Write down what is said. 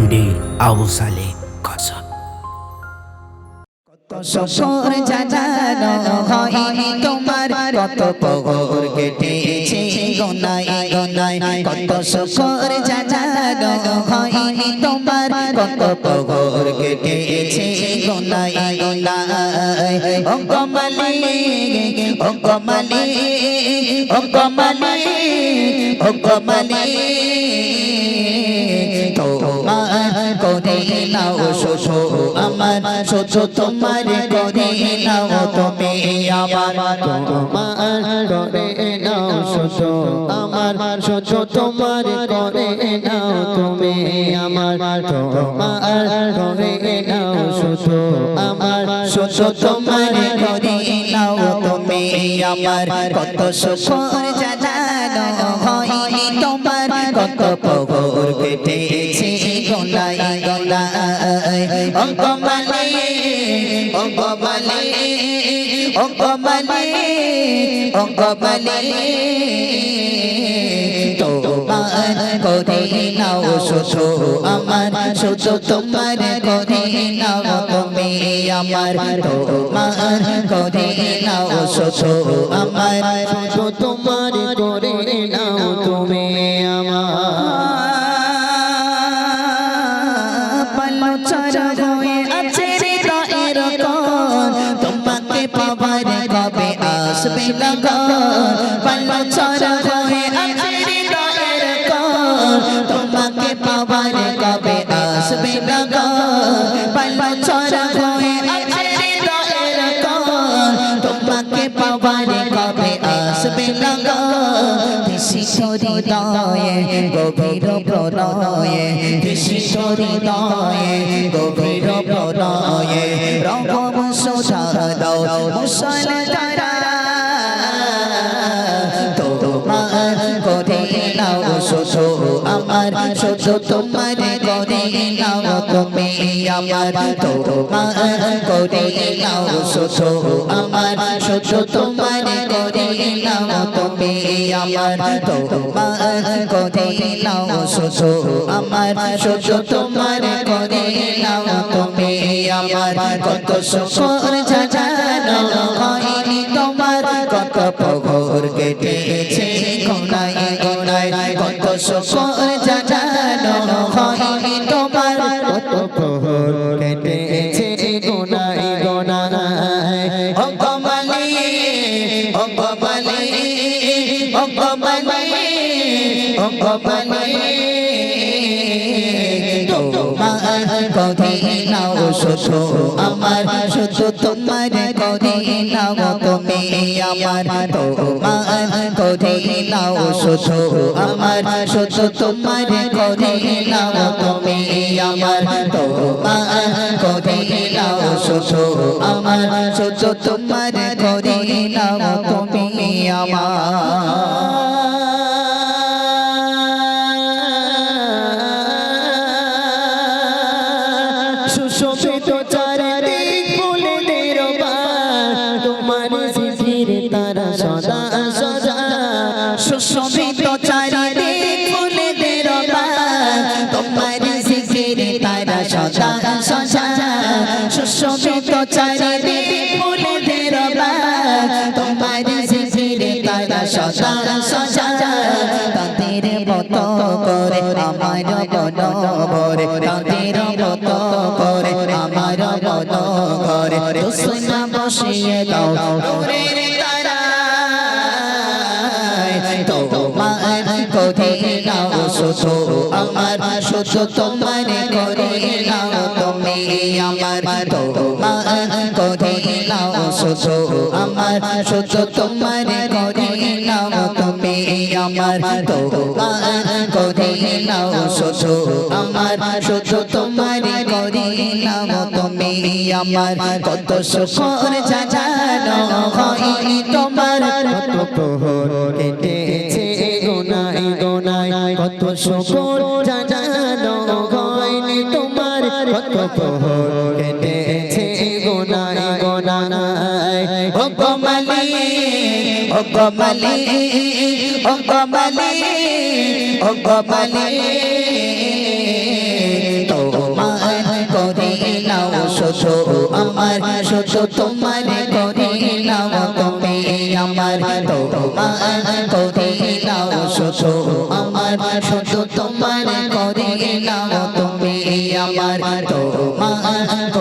MD Abu সালে কসব শশুর জানানো হয়নি তোমার, কত পগর কেটেছে গোনাই গোনাই কত শশুর জানানো হয়নি তোমার, কত পগর কেটেছে গোনাই গোনাই ও কমলি ও কমলি ও কমলি ও কমলি। করে নাও শোষো আমার শোষো তোমার করে নাও তুমি আমার, তোমার করে নাও শোষো আমার শোষো তোমার করে নাও তুমি আমার, তোমার করে নাও শোষো আমার শোষো তোমার করে নাও তুমি আমার, কত শোষর জানানো হয়নি তোমার, কত পগর কেটেছে গলাই অঙ্কমালি অঙ্কমালি নাও শুধু আমার শুধু তোমার করে নাও তুমি আমার তোমার করে নাও শুধু আমার শুধু তোমার চড়া হয়ে আছে হৃদয়ের কোণ তোমাকে পাবার কবে আসবে লগন চড়া হয়ে আছে হৃদয়ের কোণ তোমাকে পাবার পাবার কবে আসবে লগন শিশোরী দয়ে গভীর প্রণয়ে। শিশোরী দয়ে গভীর প্রণয়ে। রকম সোধা শোষো তোমার করে নাও তুমি আমার তোমার করে নাও শোষো আমার শোষো তোমার করে নাও তুমি আমার তোমার করে নাও শোষো আমার শোষো তোমার করে নাও তুমি আমার কত শোষর জানো কমলি তোমার করে নাও শুধু আমার শুধু তোমার করে নাও তুমি আমার তোমার করে নাও শুধু আমার শুধু তোমার করে নাও তুমি আমার তোমার করে নাও শুধু আমার শুধু তোমার করে নাও, তুমি আমার। জিকির তারা সদা সদা, সুশোভিত চারিদিক সদা সদা, সুশোভিত চারিদিক ফুলেদের তোমার জিকির তারা সদা সদা, তাদের মতো করে আমার মন ভরে তাদের মতো করে আমার মন ঘরে সুনা বসিয়ে দাও করে নাও শুধু আমার, শুধু তোমার করে নাও তুমি আমার তোমার করে নাও শুধু আমার, শুধু তোমার করে নাও তুমি আমার তোমার করে নাও শুধু আমার, শুধু তোমার করে নাও তুমি আমার কত সুখর জানো হয়নি তোমার। কত প্রহর গোনাই শুকর জানানো হয়নি তোমার কত প্রহর কেটেছে গোনায় গোনায় ও কমালি ও ও ও তোমার নাও আমার তোমার আমার শুধু তোমার করি না তুমি আমার তো